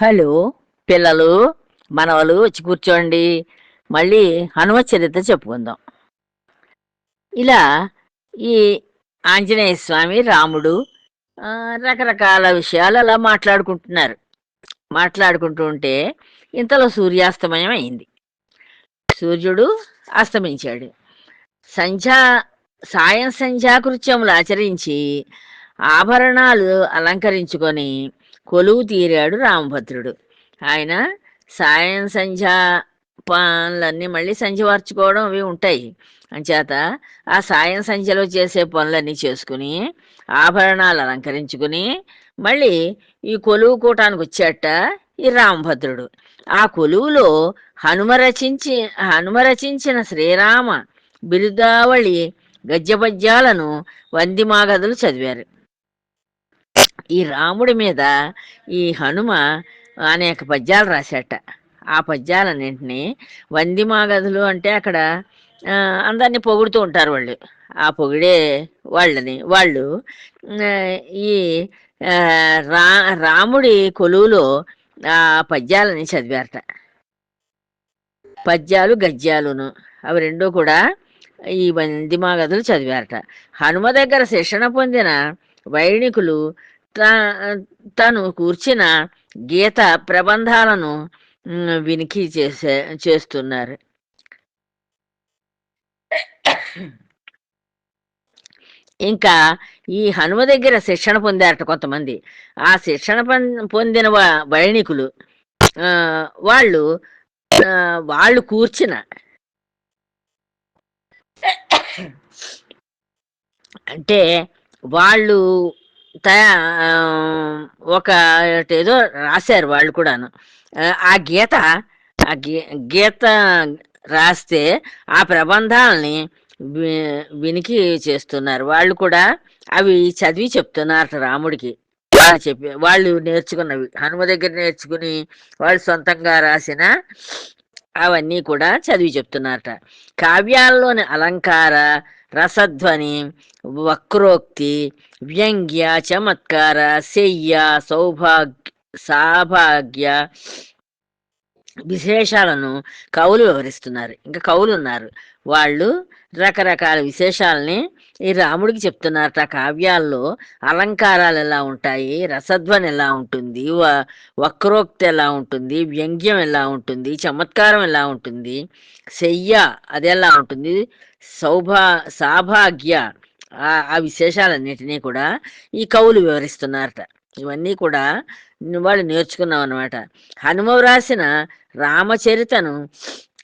Hello పిల్లలు మనవలు వచ్చి కూర్చోండి. మళ్ళీ హనుమ చరిత్ర చెప్పుకుందాం. ఇలా ఈ ఆంజనేయ స్వామి రాముడు రకరకాల విషయాలు అలా మాట్లాడుకుంటున్నారు. మాట్లాడుకుంటూ ఉంటే ఇంతలో సూర్యాస్తమయం అయింది. సూర్యుడు అస్తమించాడు. సంధ్యా సాయం సంధ్యాకృత్యములు ఆచరించి ఆభరణాలు అలంకరించుకొని కొలువు తీరాడు రామభద్రుడు. ఆయన సాయం సంధ్య పనులన్నీ మళ్ళీ సంధ్య వార్చుకోవడం అవి ఉంటాయి. అంచేత ఆ సాయం సంధ్యలో చేసే పనులన్నీ చేసుకుని ఆభరణాలు అలంకరించుకుని మళ్ళీ ఈ కొలువు కూటానికి వచ్చాట ఈ రామభద్రుడు. ఆ కొలువులో హనుమ రచించి హనుమ రచించిన శ్రీరామ బిరుదావళి గద్యపద్యాలను వందిమాగదులు చదివారు. ఈ రాముడి మీద ఈ హనుమ అనేక పద్యాలు రాశాట ఆ పద్యాలన్నింటినీ వందిమాగదులు అంటే అక్కడ అందరినీ పొగుడుతూ ఉంటారు వాళ్ళు. ఆ పొగిడే వాళ్ళని వాళ్ళు ఈ రా రాముడి కొలువులో ఆ పద్యాలని చదివారట. పద్యాలు గద్యాలును అవి రెండూ కూడా ఈ వందిమాగదులు చదివారట. హనుమ దగ్గర శిక్షణ పొందిన వైణికులు తను కూర్చిన గీత ప్రబంధాలను వినికి చేసే చేస్తున్నారు. ఇంకా ఈ హనుమ దగ్గర శిక్షణ పొందారట కొంతమంది. ఆ శిక్షణ పొందిన వైణికులు ఆ, వాళ్ళు వాళ్ళు కూర్చిన అంటే వాళ్ళు ఒక ఏదో రాశారు వాళ్ళు కూడాను. ఆ, గీత ఆ గీ గీత రాస్తే ఆ ప్రబంధాలని వినికి చేస్తున్నారు. వాళ్ళు కూడా అవి చదివి చెప్తున్నారు రాముడికి. వాళ్ళు చెప్పి వాళ్ళు నేర్చుకున్నవి. హనుమ దగ్గర నేర్చుకుని వాళ్ళు సొంతంగా రాసిన అవన్నీ కూడా చదివి చెప్తున్నారట. కావ్యాల్లోని అలంకార రసధ్వని వక్రోక్తి వ్యంగ్య చమత్కార శయ్య సౌభాగ్య సాభాగ్య విశేషాలను కవులు వివరిస్తున్నారు. ఇంకా కవులు ఉన్నారు. వాళ్ళు రకరకాల విశేషాలని ఈ రాముడికి చెప్తున్నారట. కావ్యాల్లో అలంకారాలు ఎలా ఉంటాయి? రసధ్వని ఎలా ఉంటుంది? వ- వక్రోక్తి ఎలా ఉంటుంది? వ్యంగ్యం ఎలా ఉంటుంది? చమత్కారం ఎలా ఉంటుంది? శయ్య అది ఎలా ఉంటుంది? సౌభా సాభాగ్య ఆ ఆ విశేషాలన్నిటినీ కూడా ఈ కవులు వివరిస్తున్నారట. ఇవన్నీ కూడా వాళ్ళు నేర్చుకున్నాం అనమాట హనుమ వ్రాసిన రామచరితను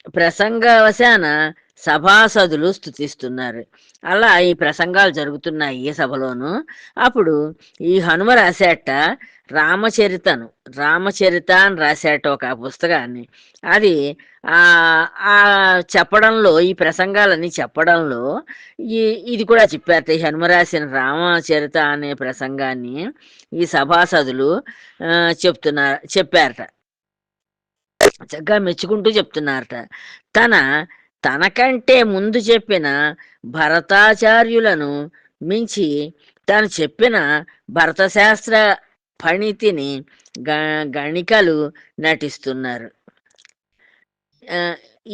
ప్రసంగవశాన సభాసదులు స్థుతిస్తున్నారు అలా ఈ ప్రసంగాలు జరుగుతున్నాయి ఈ సభలోను. అప్పుడు ఈ హనుమ రాసేట రామచరితను రామచరిత అని రాసేట ఒక పుస్తకాన్ని. అది ఆ ఆ చెప్పడంలో ఈ ప్రసంగాలన్నీ చెప్పడంలో ఈ ఇది కూడా చెప్పారట. ఈ హనుమ రాసిన రామచరిత అనే ప్రసంగాన్ని ఈ సభాసదులు చెప్తున్నారు చెప్పారట. చక్కగా మెచ్చుకుంటూ చెప్తున్నారట. తన తనకంటే ముందు చెప్పిన భరతాచార్యులను మించి తాను చెప్పిన భరతశాస్త్ర పణితిని గ గణికలు నటిస్తున్నారు.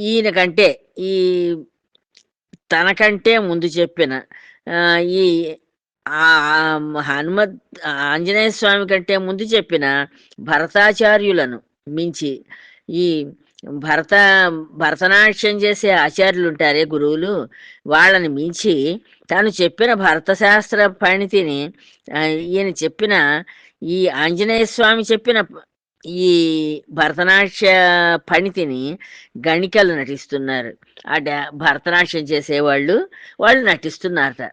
ఈయన కంటే ఈ తనకంటే ముందు చెప్పిన ఈ హనుమత్ ఆంజనేయ స్వామి కంటే ముందు చెప్పిన భరతాచార్యులను మించి ఈ భరత భరతనాట్యం చేసే ఆచార్యులు ఉంటారే గురువులు. వాళ్ళని మించి తాను చెప్పిన భరతశాస్త్ర పరిణితిని ఈయన చెప్పిన ఈ ఆంజనేయ స్వామి చెప్పిన ఈ భరతనాట్య పణితిని గణికలు నటిస్తున్నారు. ఆ భరతనాట్యం చేసేవాళ్ళు వాళ్ళు నటిస్తున్నారట.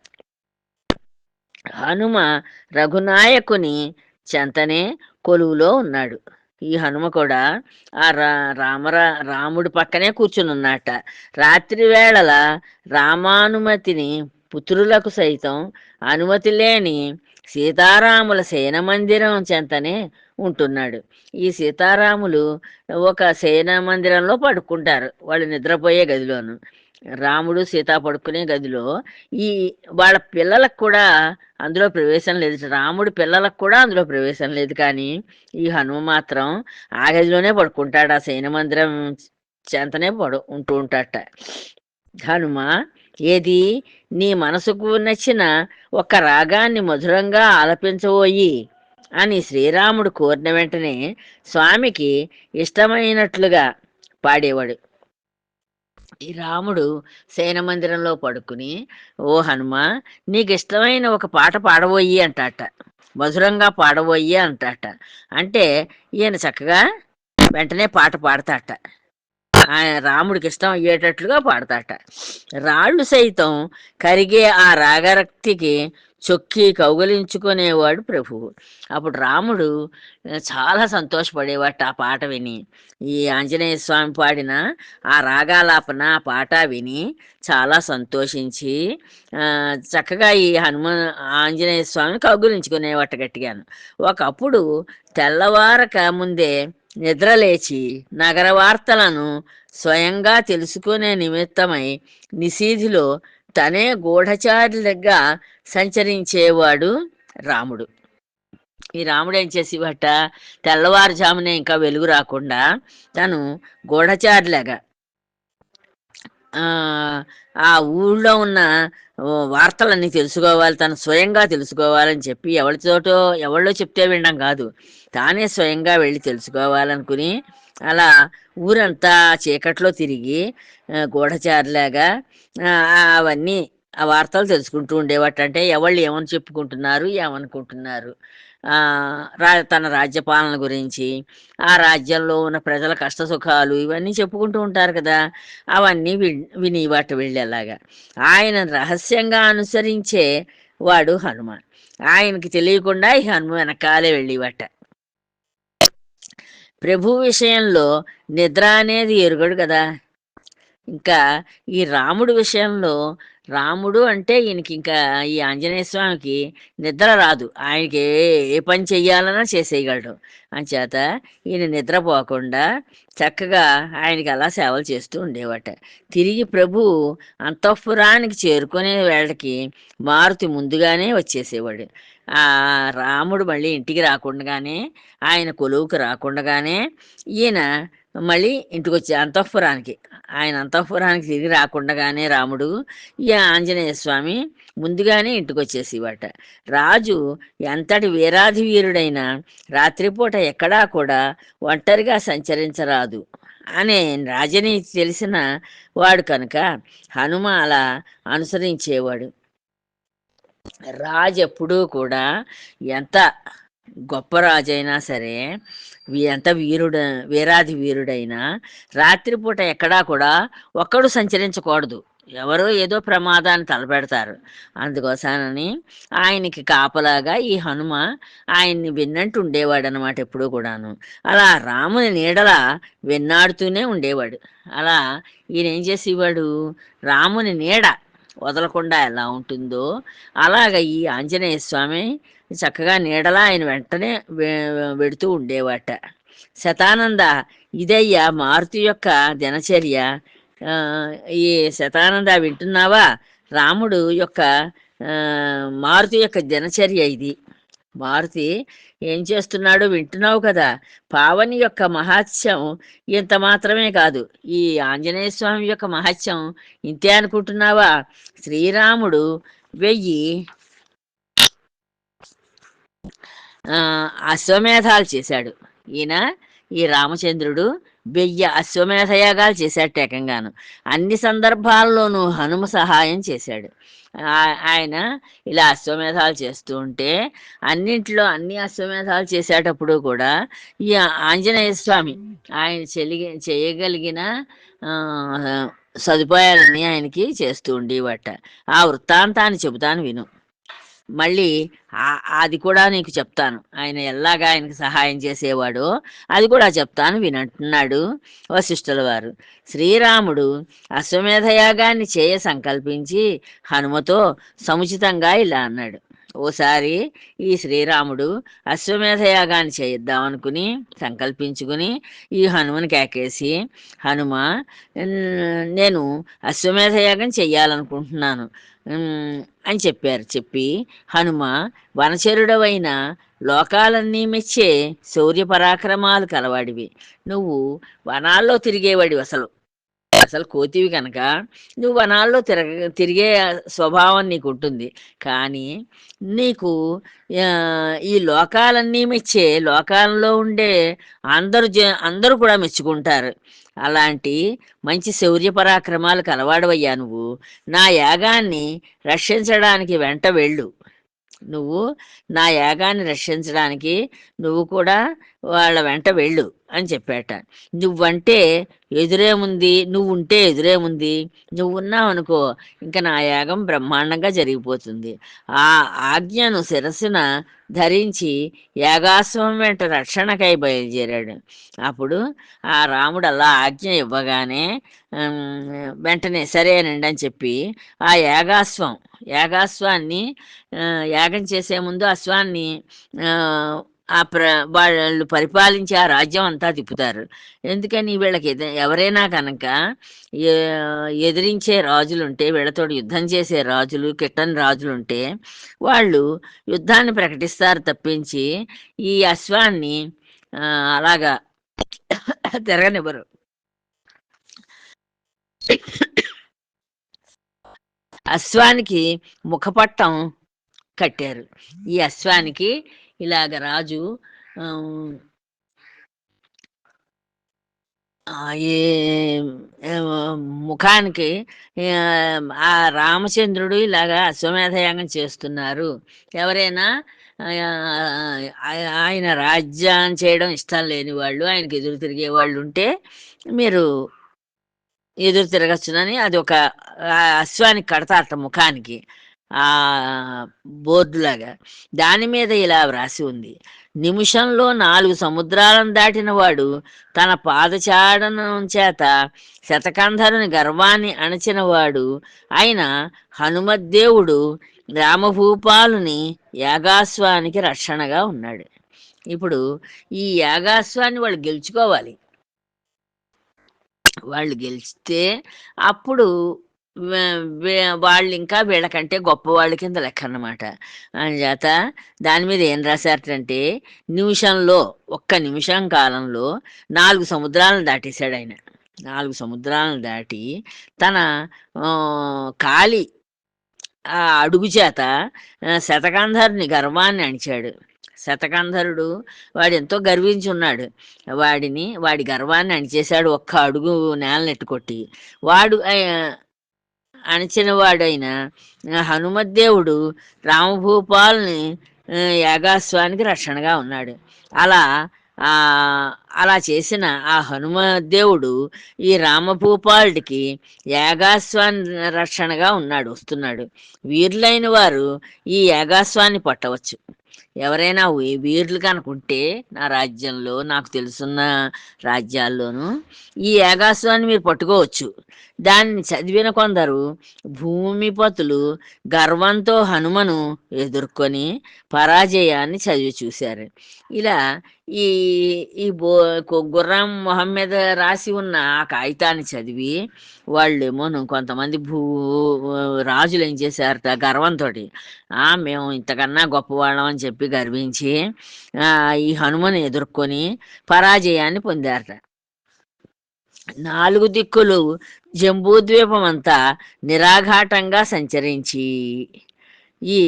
హనుమ రఘునాయకుని చెంతనే కొలువులో ఉన్నాడు. ఈ హనుమ కూడా ఆ రా రామరా రాముడి పక్కనే కూర్చుని ఉన్నట్ట రాత్రి వేళల రామానుమతిని పుత్రులకు సైతం అనుమతి లేని సీతారాముల శయన మందిరం చెంతనే ఉంటున్నాడు. ఈ సీతారాములు ఒక శయన మందిరంలో పడుకుంటారు. వాళ్ళు నిద్రపోయే గదిలోను. రాముడు సీత పడుకునే గదిలో ఈ వాళ్ళ పిల్లలకు కూడా అందులో ప్రవేశం లేదు. రాముడు పిల్లలకు కూడా అందులో ప్రవేశం లేదు. కానీ ఈ హనుమ మాత్రం ఆ గదిలోనే పడుకుంటాడు. ఆ శయన మందిరం చెంతనే పడు ఉంటూ ఉంటాడట. హనుమ ఏది? నీ మనసుకు నచ్చిన ఒక రాగాన్ని మధురంగా ఆలపించబోయి అని శ్రీరాముడు కోరిన వెంటనే స్వామికి ఇష్టమైనట్లుగా పాడేవాడు. ఈ రాముడు శయన మందిరంలో పడుకుని ఓ హనుమ నీకు ఇష్టమైన ఒక పాట పాడబోయి అంటాట. మధురంగా పాడబోయి అంటాట. అంటే ఈయన చక్కగా వెంటనే పాట పాడతాట. ఆయన రాముడికి ఇష్టం అయ్యేటట్లుగా పాడతాట. రాళ్ళు సైతం కరిగే ఆ రాగరక్తికి చొక్కి కౌగలించుకునేవాడు ప్రభువు అప్పుడు రాముడు చాలా సంతోషపడేవాట ఆ పాట విని. ఈ ఆంజనేయ స్వామి పాడిన ఆ రాగాలాపన ఆ పాట విని చాలా సంతోషించి చక్కగా ఈ హనుమ ఆంజనేయ స్వామిని కౌగులించుకునేవాట గట్టిగాను. ఒకప్పుడు తెల్లవారక ముందే నిద్రలేచి నగర వార్తలను స్వయంగా తెలుసుకునే నిమిత్తమై నిశీధిలో తనే గూఢచారులుగా సంచరించేవాడు రాముడు. ఈ రాముడు ఏం చేసేవాట? తెల్లవారుజామునే ఇంకా వెలుగు రాకుండా తను గూఢచారులాగా ఆ ఆ ఊళ్ళో ఉన్న వార్తలన్నీ తెలుసుకోవాలి తను స్వయంగా తెలుసుకోవాలని చెప్పి ఎవరితోటో ఎవరిలో చెప్తే వినడం కాదు. తానే స్వయంగా వెళ్ళి తెలుసుకోవాలనుకుని అలా ఊరంతా చీకట్లో తిరిగి గూఢచారులాగా అవన్నీ ఆ వార్తలు తెలుసుకుంటూ ఉండేవాట అంటే ఎవళ్ళు ఏమని చెప్పుకుంటున్నారు ఏమనుకుంటున్నారు? ఆ, రా తన రాజ్యపాలన గురించి ఆ రాజ్యంలో ఉన్న ప్రజల కష్ట సుఖాలు ఇవన్నీ చెప్పుకుంటూ ఉంటారు కదా. అవన్నీ వి- విని వాటి వెళ్ళేలాగా. ఆయన రహస్యంగా అనుసరించే వాడు హనుమాన్. ఆయనకి తెలియకుండా ఈ హనుమ వెనకాలే వెళ్ళేవాట. ప్రభు విషయంలో నిద్ర అనేది ఎరుగడు కదా. ఇంకా ఈ రాముడు విషయంలో రాముడు అంటే ఈయనకి ఇంకా ఈ ఆంజనేయ స్వామికి నిద్ర రాదు. ఆయనకి ఏ పని చెయ్యాలన్నా చేసేయగలడు. అంచేత ఈయన నిద్రపోకుండా చక్కగా ఆయనకి అలా సేవలు చేస్తూ ఉండేవాట. తిరిగి ప్రభు అంతఃపురానికి చేరుకునే వేళకి మారుతి ముందుగానే వచ్చేసేవాడు. ఆ రాముడు మళ్ళీ ఇంటికి రాకుండానే ఆయన కొలువుకు రాకుండానే ఈయన మళ్ళీ ఇంటికి వచ్చి అంతఃపురానికి. ఆయన అంతఃపురానికి తిరిగి రాకుండానే రాముడు ఈ ఆంజనేయ స్వామి ముందుగానే ఇంటికి వచ్చేసేవాట రాజు ఎంతటి వీరాధి వీరుడైనా రాత్రిపూట ఎక్కడా కూడా ఒంటరిగా సంచరించరాదు అనే రాజని తెలిసిన వాడు కనుక హనుమ అలా అనుసరించేవాడు. రాజు ఎప్పుడూ కూడా ఎంత గొప్ప రాజైనా సరే ఎంత వీరుడు వీరాది వీరుడైనా రాత్రిపూట ఎక్కడా కూడా ఒక్కడు సంచరించకూడదు. ఎవరో ఏదో ప్రమాదాన్ని తలపెడతారు. అందుకోసానని ఆయనకి కాపలాగా ఈ హనుమ ఆయన్ని విన్నట్టు ఉండేవాడు అనమాట ఎప్పుడూ కూడాను. అలా రాముని నీడల విన్నాడుతూనే ఉండేవాడు. అలా ఈయన ఏం చేసేవాడు? రాముని నీడ వదలకుండా ఎలా ఉంటుందో అలాగ ఈ ఆంజనేయ స్వామి చక్కగా నీడలా ఆయన వెంటనే వెడుతూ ఉండేవాట. శతానంద ఇదయ్యా మారుతి యొక్క దినచర్య. ఈ శతానంద వింటున్నావా? రాముడు యొక్క మారుతి యొక్క దినచర్య ఇది. మారుతి ఏం చేస్తున్నాడో వింటున్నావు కదా. పావని యొక్క మహత్యం ఇంత మాత్రమే కాదు. ఈ ఆంజనేయ స్వామి యొక్క మహత్యం ఇంతే అనుకుంటున్నావా? శ్రీరాముడు వెయ్యి అశ్వమేధాలు చేశాడు. ఈయన ఈ రామచంద్రుడు వెయ్యి అశ్వమేధ యాగాలు చేశాడు ఏకంగాను. అన్ని సందర్భాల్లోనూ హనుమ సహాయం చేశాడు. ఆ- ఆయన ఇలా అశ్వమేధాలు చేస్తూ ఉంటే అన్నింటిలో అన్ని అశ్వమేధాలు చేసేటప్పుడు కూడా ఈ ఆంజనేయ స్వామి ఆయన చెలిగి చేయగలిగిన ఆ, సదుపాయాలన్నీ ఆయనకి చేస్తూ ఉండేవట. ఆ వృత్తాంతాన్ని చెబుతాను విను. మళ్ళీ అది కూడా నీకు చెప్తాను. ఆయన ఎలాగా ఆయనకి సహాయం చేసేవాడో అది కూడా చెప్తాను వినంటున్నాడు వశిష్ఠుల వారు. శ్రీరాముడు అశ్వమేధయాగాన్ని చేయ సంకల్పించి హనుమతో సముచితంగా ఇలా అన్నాడు. ఓసారి ఈ శ్రీరాముడు అశ్వమేధ యాగాన్ని చేయిద్దాం అనుకుని సంకల్పించుకుని ఈ హనుమని కేకేసి హనుమ నేను అశ్వమేధ యాగం చెయ్యాలనుకుంటున్నాను. అని చెప్పారు. చెప్పి హనుమ వనచరుడవైన లోకాలన్నీ మెచ్చే శౌర్య పరాక్రమాలు కలవాడివి. నువ్వు వనాల్లో తిరిగేవాడివి అసలు. అసలు కోతివి కనుక నువ్వు వనాల్లో తిరగ తిరిగే స్వభావం నీకు ఉంటుంది కానీ నీకు ఈ లోకాలన్నీ మెచ్చే లోకాలలో ఉండే అందరు జ అందరూ కూడా మెచ్చుకుంటారు. అలాంటి మంచి శౌర్య పరాక్రమాలకు అలవాడవయ్యా నువ్వు. నా యాగాన్ని రక్షించడానికి వెంట వెళ్ళు. నువ్వు నా యాగాన్ని రక్షించడానికి నువ్వు కూడా వాళ్ళ వెంట వెళ్ళు అని చెప్పాట నువ్వంటే ఎదురేముంది? నువ్వు ఉంటే ఎదురేముంది? నువ్వు ఉన్నావు అనుకో ఇంకా నా యాగం బ్రహ్మాండంగా జరిగిపోతుంది. ఆ ఆజ్ఞను శిరస్సున ధరించి యాగాశ్వం వెంట రక్షణకై బయలుదేరాడు. అప్పుడు ఆ రాముడు అలా ఆజ్ఞ ఇవ్వగానే వెంటనే సరేనండి అని చెప్పి ఆ యాగాశ్వం యాగాశ్వాన్ని యాగం చేసే ముందు అశ్వాన్ని ఆ, ప్ర వాళ్ళు పరిపాలించి ఆ రాజ్యం అంతా తిప్పుతారు. ఎందుకని వీళ్ళకి ఎవరైనా కనుక ఎదిరించే రాజులుంటే వీళ్ళతో యుద్ధం చేసే రాజులు కిట్టని రాజులుంటే వాళ్ళు యుద్ధాన్ని ప్రకటిస్తారు తప్పించి ఈ అశ్వాన్ని అలాగా తిరగనివ్వరు. అశ్వానికి ముఖపట్టం కట్టారు. ఈ అశ్వానికి ఇలాగ రాజు ఏ ఈ ముఖానికి ఆ, రామచంద్రుడు ఇలాగా అశ్వమేధయాగం చేస్తున్నారు. ఎవరైనా ఆయన రాజ్యాన్ని చేయడం ఇష్టం లేని వాళ్ళు ఆయనకి ఎదురు తిరిగే వాళ్ళు ఉంటే మీరు ఎదురు తిరగచ్చునని అది ఒక అశ్వానికి కడతారట ముఖానికి. ఆ బోర్డు లాగా దాని మీద ఇలా వ్రాసి ఉంది. నిమిషంలో నాలుగు సముద్రాలను దాటిన వాడు తన పాదచాడనం చేత శతకంధరుని గర్వాన్ని అణచినవాడు ఆయన అయిన హనుమద్దేవుడు రామభూపాలుని యాగాస్వానికి రక్షణగా ఉన్నాడు. ఇప్పుడు ఈ యాగాస్వాన్ని వాళ్ళు గెలుచుకోవాలి. వాళ్ళు గెలిస్తే అప్పుడు వాళ్ళు ఇంకా వీళ్ళకంటే గొప్పవాళ్ళ కింద లెక్క అన్నమాట. చేత దాని మీద ఏం రాశారంటే నిమిషంలో ఒక్క నిమిషం కాలంలో నాలుగు సముద్రాలను దాటేశాడు ఆయన. నాలుగు సముద్రాలను దాటి తన కాలి ఆ అడుగు చేత ఆ, శతకంధరుని గర్వాన్ని అణిచాడు. శతకంధరుడు వాడు ఎంతో గర్వించి ఉన్నాడు వాడిని వాడి గర్వాన్ని అణిచేశాడు ఒక్క అడుగు నేలనెట్టు కొట్టి వాడు అణచినవాడైన హనుమద్దేవుడు రామభూపాల్ని యాగాస్వానికి రక్షణగా ఉన్నాడు. అలా ఆ అలా చేసిన ఆ హనుమదేవుడు ఈ రామభూపాలుడికి యాగాశ్వాన్ని రక్షణగా ఉన్నాడు వస్తున్నాడు. వీరులైన వారు ఈ యాగాస్వాన్ని పట్టవచ్చు. ఎవరైనా వీరులు కనుకుంటే నా రాజ్యంలో నాకు తెలుసున్న రాజ్యాల్లోనూ ఈ ఏకాశ్వాన్ని మీరు పట్టుకోవచ్చు. దాన్ని చదివిన కొందరు భూమిపతులు గర్వంతో హనుమను ఎదుర్కొని పరాజయాన్ని చదివి చూశారు. ఇలా ఈ ఈ బో గుర్రం మొహం మీద రాసి ఉన్న ఆ కాగితాన్ని చదివి వాళ్ళేమో కొంతమంది భూ రాజులు ఏం చేశారట గర్వంతో ఆ మేము ఇంతకన్నా గొప్పవాళ్ళం అని చెప్పి గర్వించి ఈ హనుమను ఎదుర్కొని పరాజయాన్ని పొందారట. నాలుగు దిక్కులు జంబూద్వీపం అంతా నిరాఘాటంగా సంచరించి ఈ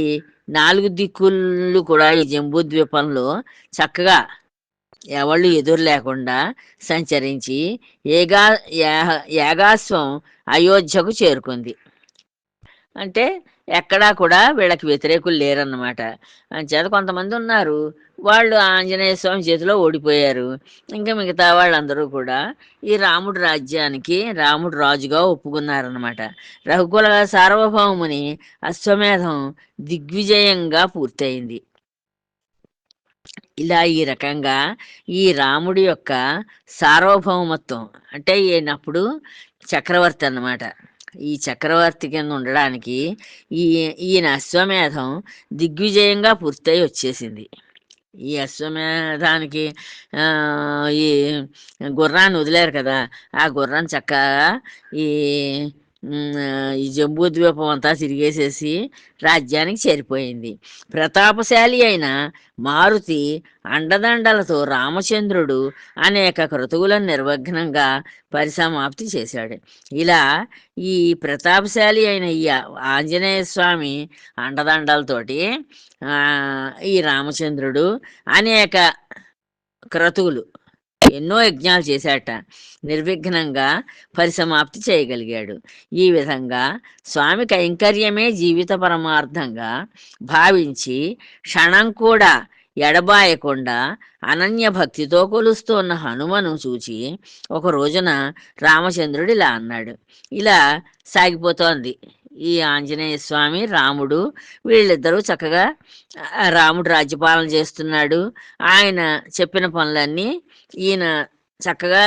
నాలుగు దిక్కులు కూడా ఈ జంబూద్వీపంలో చక్కగా ఎవళ్ళు ఎదురు లేకుండా సంచరించి ఏగా యాగాస్వం అయోధ్యకు చేరుకుంది. అంటే ఎక్కడా కూడా వీళ్ళకి వ్యతిరేకులు లేరన్నమాట. చేత కొంతమంది ఉన్నారు వాళ్ళు ఆంజనేయ స్వామి చేతిలో ఓడిపోయారు. ఇంకా మిగతా వాళ్ళందరూ కూడా ఈ రాముడు రాజ్యానికి రాముడు రాజుగా ఒప్పుకున్నారనమాట రఘుకుల సార్వభౌముని అశ్వమేధం దిగ్విజయంగా పూర్తయింది. ఇలా ఈ రకంగా ఈ రాముడి యొక్క సార్వభౌమత్వం అంటే ఈయనప్పుడు చక్రవర్తి అన్నమాట. ఈ చక్రవర్తి కింద ఉండడానికి ఈ ఈయన అశ్వమేధం దిగ్విజయంగా పూర్తయి వచ్చేసింది. ఈ అశ్వమేధానికి ఈ గుర్రాన్ని వదిలేరు కదా ఆ గుర్రాన్ని చక్కగా ఈ ఈ జంబూ ద్వీపం అంతా తిరిగేసేసి రాజ్యానికి చేరిపోయింది. ప్రతాపశాలి అయిన మారుతి అండదండలతో రామచంద్రుడు అనేక క్రతువులను నిర్వఘ్నంగా పరిసమాప్తి చేశాడు. ఇలా ఈ ప్రతాపశాలి అయిన ఈ ఆంజనేయ స్వామి అండదండలతోటి ఈ రామచంద్రుడు అనేక క్రతువులు ఎన్నో యజ్ఞాలు చేశాట. నిర్విఘ్నంగా పరిసమాప్తి చేయగలిగాడు. ఈ విధంగా స్వామి కైంకర్యమే జీవిత పరమార్థంగా భావించి క్షణం కూడా ఎడబాయకుండా అనన్య భక్తితో కొలుస్తున్న హనుమను చూచి ఒక రోజున రామచంద్రుడు ఇలా అన్నాడు. ఇలా సాగిపోతోంది. ఈ ఆంజనేయ స్వామి రాముడు వీళ్ళిద్దరూ చక్కగా రాముడు రాజ్యపాలన చేస్తున్నాడు. ఆయన చెప్పిన పనులన్నీ ఈయన చక్కగా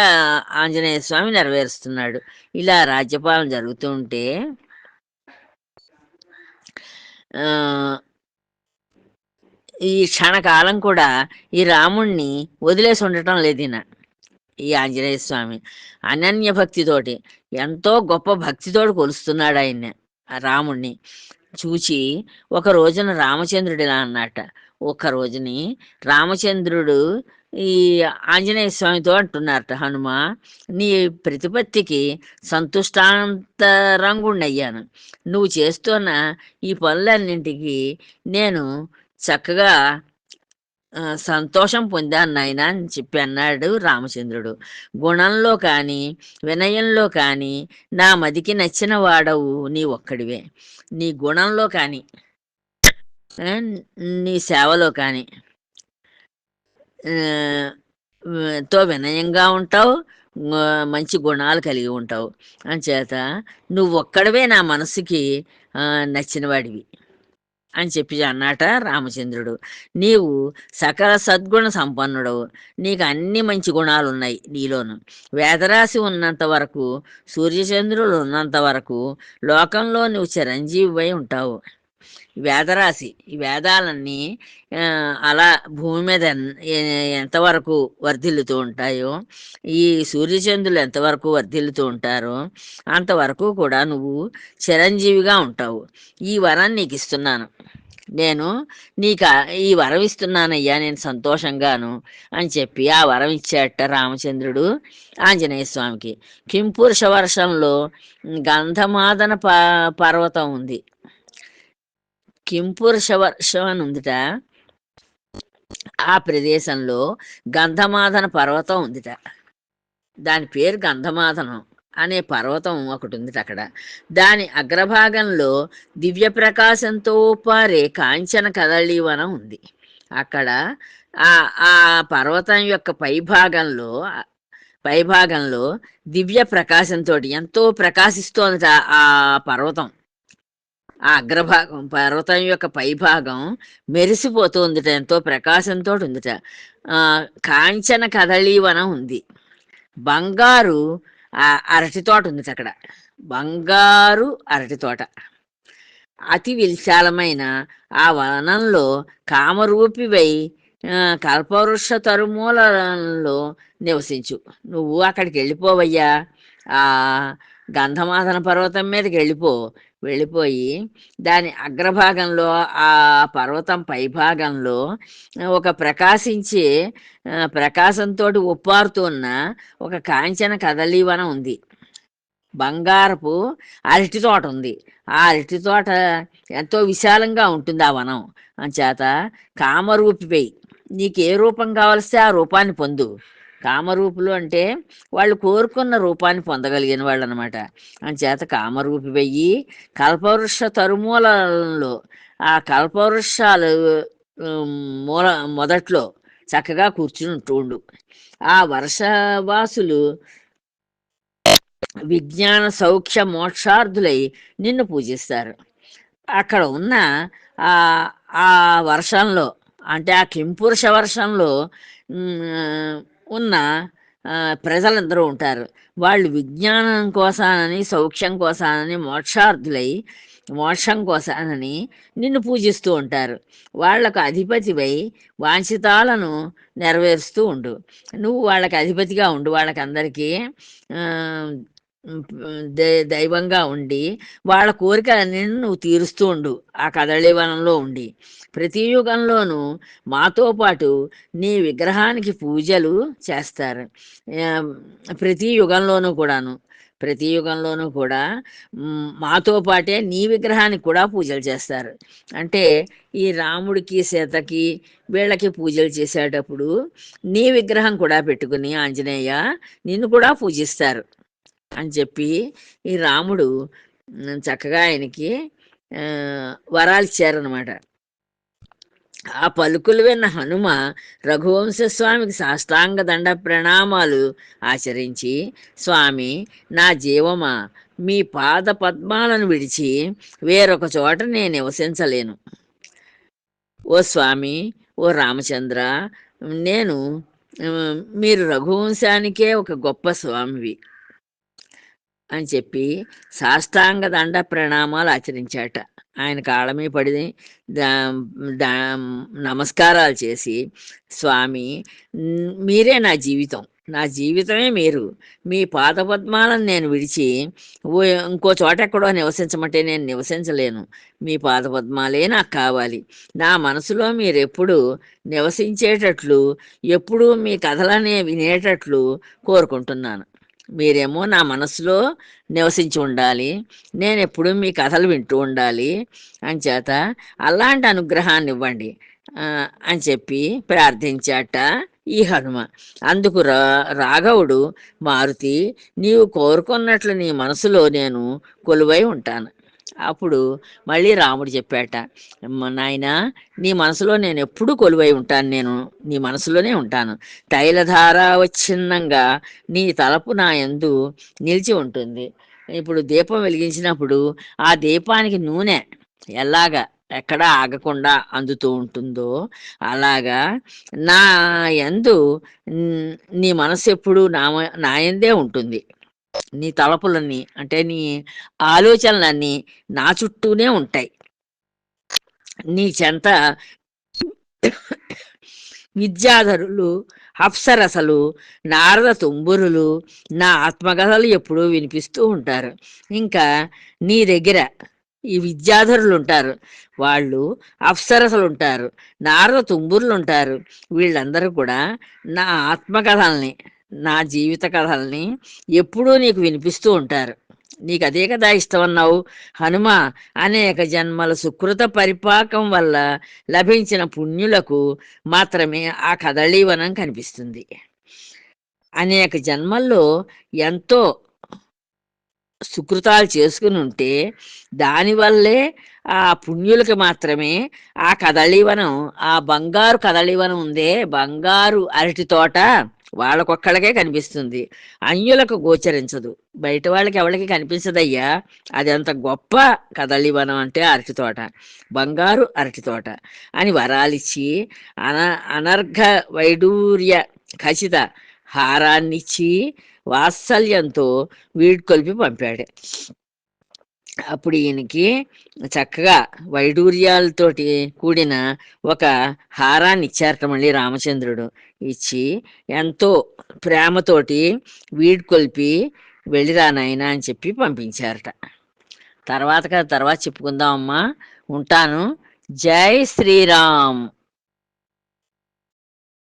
ఆంజనేయ స్వామి నెరవేరుస్తున్నాడు. ఇలా రాజ్యపాలన జరుగుతుంటే ఈ క్షణకాలం కూడా ఈ రాముణ్ణి వదిలేసి ఉండటం లేదు ఈయన ఈ ఆంజనేయ స్వామి. అనన్య భక్తితోటి ఎంతో గొప్ప భక్తితోటి కొలుస్తున్నాడు ఆయన్ని. ఆ రాముణ్ణి చూచి ఒక రోజున రామచంద్రుడు ఇలా అన్నట. ఒక రోజుని రామచంద్రుడు ఈ ఆంజనేయ స్వామితో అంటున్నారట హనుమ నీ ప్రతిపత్తికి సంతుష్టాంతరంగుండయ్యాను నువ్వు చేస్తున్న ఈ పనులన్నింటికి నేను చక్కగా సంతోషం పొందాను నాయన అని చెప్పి అన్నాడు రామచంద్రుడు. గుణంలో కానీ వినయంలో కానీ నా మదికి నచ్చిన వాడవు నీ ఒక్కడివే. నీ గుణంలో కానీ నీ సేవలో కానీ తో వినయంగా ఉంటావు మంచి గుణాలు కలిగి ఉంటావు. అంచేత నువ్వు ఒక్కడవే నా మనసుకి నచ్చినవాడివి నచ్చిన వాడివి. అని చెప్పి అన్నాట రామచంద్రుడు. నీవు సకల సద్గుణ సంపన్నుడవు. నీకు అన్ని మంచి గుణాలు ఉన్నాయి నీలోను. వేదరాశి ఉన్నంత వరకు సూర్యచంద్రులు ఉన్నంత వరకు లోకంలో నువ్వు చిరంజీవి ఉంటావు. వేదరాశి. ఈ వేదాలన్నీ అలా భూమి మీద ఎంతవరకు వర్ధిల్లుతూ ఉంటాయో ఈ సూర్యచంద్రులు ఎంతవరకు వర్ధిల్లుతూ ఉంటారో అంతవరకు కూడా నువ్వు చిరంజీవిగా ఉంటావు. ఈ వరం నీకు ఇస్తున్నాను. నేను నీకు ఈ వరం ఇస్తున్నానయ్యా నేను సంతోషంగాను అని చెప్పి ఆ వరం ఇచ్చాట రామచంద్రుడు ఆంజనేయ స్వామికి. కింపురుష వర్షంలో గంధమాదన ప పర్వతం ఉంది. కింపురుష వర్షం అని ఉందిట. ఆ ప్రదేశంలో గంధమాధన పర్వతం ఉందిట. దాని పేరు గంధమాధనం అనే పర్వతం ఒకటి ఉంది అక్కడ. దాని అగ్రభాగంలో దివ్య ప్రకాశంతో పారే కాంచన కదళీవనం ఉంది. అక్కడ ఆ ఆ పర్వతం యొక్క పైభాగంలో పైభాగంలో దివ్య ప్రకాశంతో ఎంతో ప్రకాశిస్తోంది ఆ పర్వతం. ఆ అగ్రభాగం పర్వతం యొక్క పైభాగం మెరిసిపోతుందిట ఎంతో ప్రకాశంతో ఉందిట కాంచన కదళీవనం ఉంది. బంగారు అరటి తోట ఉంది అక్కడ. బంగారు అరటి తోట. అతి విశాలమైన ఆ వనంలో కామరూపివై కల్పవృక్ష తరుమూలలో నివసించు. నువ్వు అక్కడికి వెళ్ళిపోవయ్యా. ఆ గంధమాధన పర్వతం మీదకి వెళ్ళిపో వెళ్ళిపోయి దాని అగ్రభాగంలో ఆ పర్వతం పైభాగంలో ఒక ప్రకాశించే ప్రకాశంతో ఉప్పారుతున్న ఒక కాంచన కదలీవనం ఉంది. బంగారపు అరటి తోట ఉంది. ఆ అరటి తోట ఎంతో విశాలంగా ఉంటుంది ఆ వనం. అంచేత కామరూపిపోయి నీకు ఏ రూపం కావలిస్తే ఆ రూపాన్ని పొందు. కామరూపులు అంటే వాళ్ళు కోరుకున్న రూపాన్ని పొందగలిగిన వాళ్ళు అనమాట అంచేత కామరూపి వెయ్యి కల్పవృక్ష తరుమూలలో ఆ కల్పవృక్షాలు మూల మొదట్లో చక్కగా కూర్చుని ఉంటుండు ఆ వర్షవాసులు విజ్ఞాన సౌఖ్య మోక్షార్థులై నిన్ను పూజిస్తారు. అక్కడ ఉన్న ఆ ఆ వర్షంలో అంటే ఆ కింపురుష వర్షంలో ఉన్న ప్రజలందరూ ఉంటారు. వాళ్ళు విజ్ఞానం కోసానని సౌఖ్యం కోసానని మోక్షార్థులై మోక్షం కోసానని నిన్ను పూజిస్తూ ఉంటారు. వాళ్ళకు అధిపతివై వాంఛితాలను నెరవేరుస్తూ ఉండు. నువ్వు వాళ్ళకి అధిపతిగా ఉండు. వాళ్ళకందరికీ అందరికీ దైవంగా ఉండి వాళ్ళ కోరికలన్నీ నువ్వు తీరుస్తూ ఉండు. ఆ కదళీవనంలో ఉండి. ప్రతి యుగంలోనూ మాతో పాటు నీ విగ్రహానికి పూజలు చేస్తారు. ప్రతి యుగంలోనూ కూడాను ప్రతి యుగంలోనూ కూడా మాతో పాటే నీ విగ్రహానికి కూడా పూజలు చేస్తారు. అంటే ఈ రాముడికి సీతకి వీళ్ళకి పూజలు చేసేటప్పుడు నీ విగ్రహం కూడా పెట్టుకుని ఆంజనేయ నిన్ను కూడా పూజిస్తారు. అని చెప్పి ఈ రాముడు చక్కగా ఆయనకి వరాలు ఇచ్చారనమాట ఆ పలుకులు విన్న హనుమ రఘువంశస్వామికి సాష్టాంగ దండ ప్రణామాలు ఆచరించి స్వామి నా జీవమా మీ పాద పద్మాలను విడిచి వేరొక చోట నేను నివసించలేను. ఓ స్వామి ఓ రామచంద్ర నేను మీరు రఘువంశానికే ఒక గొప్ప స్వామివి అని చెప్పి సాష్టాంగ దండ ప్రణామాలు ఆచరించాట. ఆయన కాళ్ళమీ పడి దా- దా- నమస్కారాలు చేసి స్వామి మీరే నా జీవితం. నా జీవితమే మీరు. మీ పాదపద్మాలను నేను విడిచి ఓ ఇంకో చోట ఎక్కడో నివసించమంటే నేను నివసించలేను. మీ పాదపద్మాలే నాకు కావాలి. నా మనసులో మీరు ఎప్పుడు నివసించేటట్లు ఎప్పుడూ మీ కథలనే వినేటట్లు కోరుకుంటున్నాను. మీరేమో నా మనసులో నివసించి ఉండాలి. నేను ఎప్పుడూ మీ కథలు వింటూ ఉండాలి. అని చేత అలాంటి అనుగ్రహాన్ని ఇవ్వండి. అని చెప్పి ప్రార్థించాట ఈ హనుమ. అందుకు రా రాఘవుడు మారుతి నీవు కోరుకున్నట్లు నీ మనసులో నేను కొలువై ఉంటాను. అప్పుడు మళ్ళీ రాముడు చెప్పాట నాయన నాయనా నీ మనసులో నేను ఎప్పుడూ కొలువై ఉంటాను నేను నీ మనసులోనే ఉంటాను. తైలధార వచ్చిన్నంగా నీ తలపు నా యందు నిలిచి ఉంటుంది. ఇప్పుడు దీపం వెలిగించినప్పుడు ఆ దీపానికి నూనె ఎలాగా ఎక్కడ ఆగకుండా అందుతూ ఉంటుందో అలాగా నా యందు నీ మనసు ఎప్పుడు నా నాయందే ఉంటుంది. నీ తలపులన్నీ అంటే నీ ఆలోచనలన్నీ నా చుట్టూనే ఉంటాయి. నీ చెంత విద్యాధరులు అప్సరసలు నారద తుంబురులు నా ఆత్మకథలు ఎప్పుడూ వినిపిస్తూ ఉంటారు. ఇంకా నీ దగ్గర ఈ విద్యాధరులు ఉంటారు. వాళ్ళు అప్సరసలు ఉంటారు నారద తుంబురులు ఉంటారు. వీళ్ళందరూ కూడా నా ఆత్మకథల్ని నా జీవిత కథల్ని ఎప్పుడూ నీకు వినిపిస్తూ ఉంటారు. నీకు అదే కదా ఇష్టం అన్నావు హనుమ అనేక జన్మల సుకృత పరిపాకం వల్ల లభించిన పుణ్యులకు మాత్రమే ఆ కదళీవనం కనిపిస్తుంది. అనేక జన్మల్లో ఎంతో సుకృతాలు చేసుకుని ఉంటే దానివల్లే ఆ పుణ్యులకి మాత్రమే ఆ కదళీవనం ఆ బంగారు కదళీవనం ఉందే. బంగారు అరటి తోట వాళ్ళకొక్కళ్ళకే కనిపిస్తుంది. అన్యులకు గోచరించదు. బయట వాళ్ళకి ఎవరికి కనిపించదయ్యా? అది అంత గొప్ప కదలివనం అంటే అరటి తోట. బంగారు అరటి తోట అని వరాలిచ్చి అన అనర్ఘ వైడూర్య ఖచ్చిత హారాన్నిచ్చి వాత్సల్యంతో వీడ్కొల్పి పంపాడు. అప్పుడు ఈయనకి చక్కగా వైడూర్యాలతోటి కూడిన ఒక హారాన్ని ఇచ్చారట మళ్ళీ రామచంద్రుడు. ఇచ్చి ఎంతో ప్రేమతోటి వీడ్కొల్పి వెళ్ళిరా నాయనా అని చెప్పి పంపించారట. తర్వాత కదా తర్వాత చెప్పుకుందాం అమ్మా ఉంటాను. జై శ్రీరామ్.